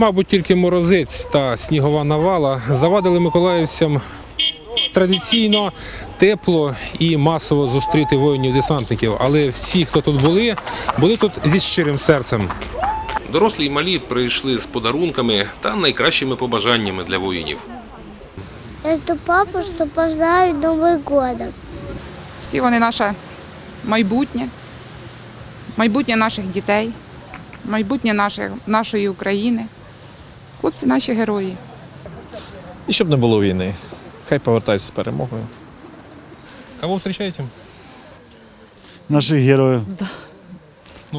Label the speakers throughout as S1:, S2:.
S1: Мабуть, тільки морозець та снігова навала завадили миколаївцям традиційно тепло і масово зустріти воїнів-десантників. Але всі, хто тут були, були тут зі щирим серцем. Дорослі й малі прийшли з подарунками та найкращими побажаннями для воїнів.
S2: Я жду папу, что поздравить Новый год.
S3: Всі вони наше майбутнє, майбутнє наших дітей, майбутнє нашої України. Хлопці наші герої.
S4: І щоб не було війни. Хай повертається з перемогою.
S1: Кого зустрічаєте?
S5: наших героев.
S6: Да.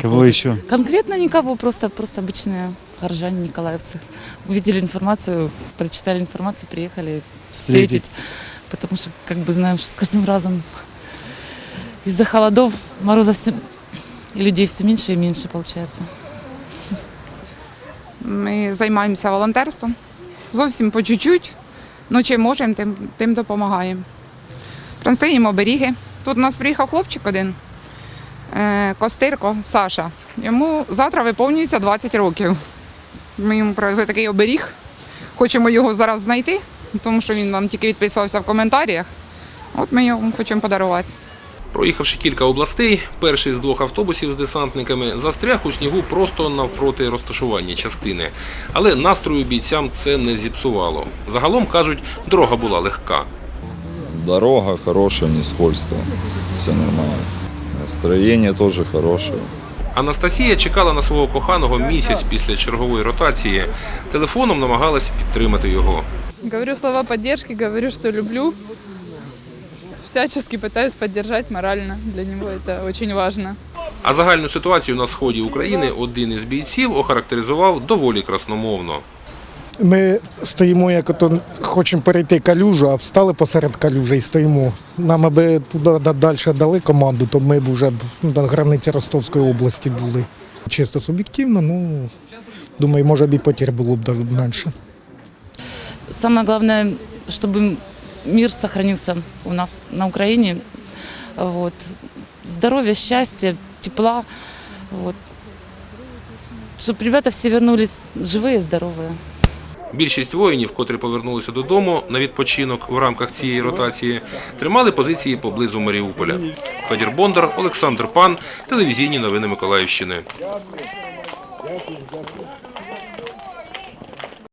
S5: Кого еще?
S6: Конкретно никого, просто, просто обычные горожане, николаевцы. Увидели информацию, прочитали информацию, приехали встретить. Потому что, как бы знаем, что с каждым разом из-за холодов, мороза все, и людей все меньше и меньше получается.
S3: Ми займаємося волонтерством. Зовсім по чуть-чуть. Ну, чим можемо, тим, тим допомагаємо. Пронстиємо оберіги. Тут у нас приїхав хлопчик один, е, Костирко Саша. Йому завтра виповнюється 20 років. Ми йому привезли такий оберіг. Хочемо його зараз знайти, тому що він нам тільки відписувався в коментарях. От ми його хочемо подарувати.
S1: Проїхавши кілька областей, перший з двох автобусів з десантниками застряг у снігу просто навпроти розташування частини. Але настрою бійцям це не зіпсувало. Загалом кажуть, дорога була легка.
S7: Дорога хорошая, не скользкая. Все нормально. Настроение тоже хорошее.
S1: Анастасія чекала на свого коханого місяць після чергової ротації. Телефоном намагалась підтримати його.
S8: Говорю слова поддержки, говорю, что люблю Всячески пытаюсь поддержать морально. Для него это очень важно.
S1: А загальну ситуацію на сході України один із бійців охарактеризував доволі красномовно.
S9: Ми стоїмо, як ото хочемо перейти калюжу, а встали посеред калюжі і стоїмо. Нам аби туди да- далі дали команду, то ми б вже б на границі Ростовської області були. Чисто суб'єктивно, ну думаю, може б і потір було б навіть менше.
S6: Самое главное, чтобы мир сохранился у нас на Украине. Вот. Здоровья, счастья, тепла. Вот. Чтобы ребята все вернулись живые, здоровые.
S1: Більшість воїнів, котрі повернулися додому на відпочинок в рамках цієї ротації, тримали позиції поблизу Маріуполя. Федір Бондар, Олександр Пан, телевізійні новини Миколаївщини.